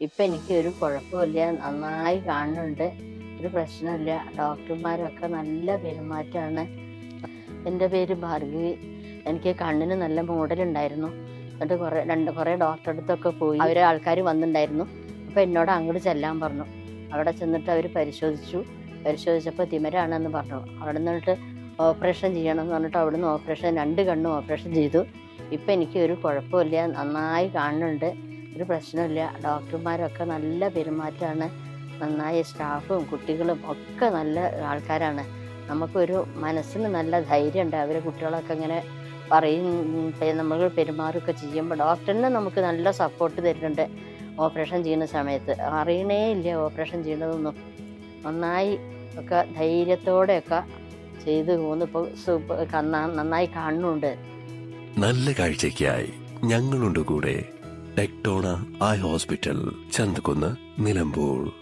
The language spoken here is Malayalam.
ഇപ്പം എനിക്ക് ഒരു കുഴപ്പമില്ല. നന്നായി കാണുന്നുണ്ട്. ഒരു പ്രശ്നമില്ല. ഡോക്ടർമാരൊക്കെ നല്ല പെരുമാറ്റമാണ്. എന്റെ പേര് ഭാർഗവി. എനിക്ക് കണ്ണിന് നല്ല മൂടലുണ്ടായിരുന്നു. എന്നിട്ട് കുറേ രണ്ട് കുറേ ഡോക്ടറെ അടുത്തൊക്കെ പോയി അവരെ ആൾക്കാർ വന്നിട്ടുണ്ടായിരുന്നു. അപ്പോൾ എന്നോട് അങ്ങോട്ട് ചെല്ലാൻ പറഞ്ഞു. അവിടെ ചെന്നിട്ട് അവർ പരിശോധിച്ചു. പരിശോധിച്ചപ്പോൾ തിമരാണെന്ന് പറഞ്ഞു. അവിടെ നിന്നിട്ട് ഓപ്പറേഷൻ ചെയ്യണം എന്ന് പറഞ്ഞിട്ട് അവിടുന്ന് ഓപ്പറേഷൻ രണ്ട് കണ്ണും ഓപ്പറേഷൻ ചെയ്തു. ഇപ്പം എനിക്ക് ഒരു കുഴപ്പമില്ല. നന്നായി കാണുന്നുണ്ട്. ഒരു പ്രശ്നമില്ല. ഡോക്ടർമാരൊക്കെ നല്ല പെരുമാറ്റമാണ്. നന്നായി സ്റ്റാഫും കുട്ടികളും ഒക്കെ നല്ല ആൾക്കാരാണ്. നമുക്കൊരു മനസ്സിന് നല്ല ധൈര്യമുണ്ട്. അവരെ കുട്ടികളൊക്കെ ഇങ്ങനെ പറയും നമ്മൾ പെരുമാറുകയൊക്കെ ചെയ്യുമ്പോൾ ഡോക്ടറിന് നമുക്ക് നല്ല സപ്പോർട്ട് തരുന്നുണ്ട്. ഓപ്പറേഷൻ ചെയ്യുന്ന സമയത്ത്. അറിയണേ ഇല്ല ഓപ്പറേഷൻ ചെയ്യുന്നതൊന്നും. നന്നായി ഒക്കെ ധൈര്യത്തോടെയൊക്കെ ചെയ്ത് പോകുന്നിപ്പോൾ സൂപ്പർ നന്നായി കാണുന്നുണ്ട്. നല്ല കാഴ്ചയ്ക്കായി ഞങ്ങളുണ്ട് കൂടെ. Tectona eye hospital Chanthakunnu Nilambur.